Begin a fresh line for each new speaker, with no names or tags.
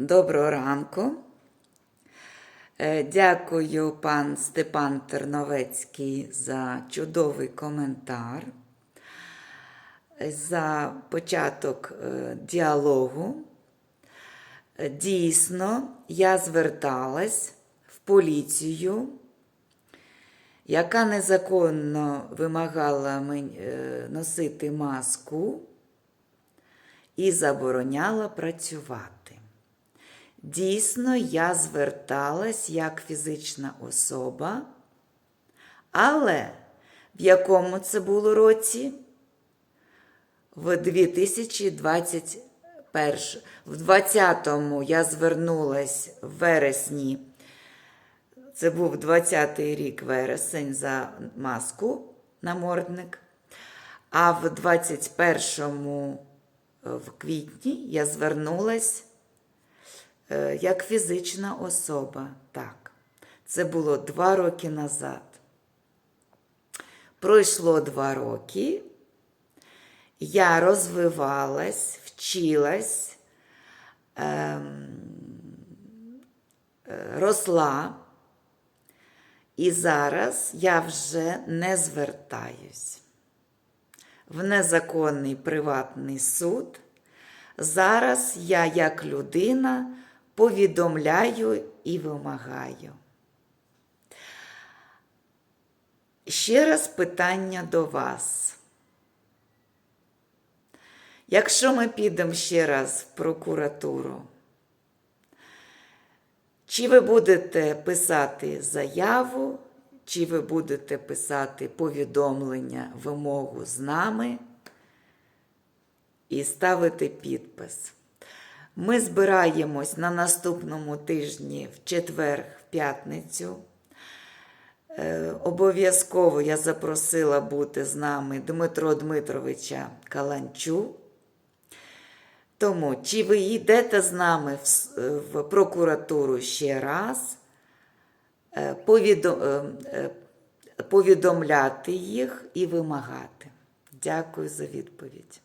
Доброго ранку. Е, Дякую, пан Степан Терновецький, за чудовий коментар, за початок е, діалогу. Е, Дійсно, я зверталась в поліцію, яка незаконно вимагала носити маску і забороняла працювати. Дійсно, я зверталась як фізична особа, але в якому це було році? В 2021. В 20-му я звернулась в вересні. Це був 20-й рік вересень за маску намордник. А в 21-му в квітні я звернулась е, як фізична особа. Так, це було два роки назад. Пройшло два роки. Я розвивалась, вчилась, ем, е, росла. І зараз я вже не звертаюсь в незаконний приватний суд. Зараз я, як людина, повідомляю і вимагаю. Ще раз питання до вас. Якщо ми підемо ще раз в прокуратуру, чи ви будете писати заяву, чи ви будете писати повідомлення, вимогу з нами і ставити підпис? Ми збираємось на наступному тижні в четвер, в п'ятницю. Е, Обов'язково я запросила бути з нами Дмитро Дмитровича Каланчу. Тому, чи ви йдете з нами в, е, прокуратуру ще раз, е, повідомляти їх і вимагати? Дякую за відповідь.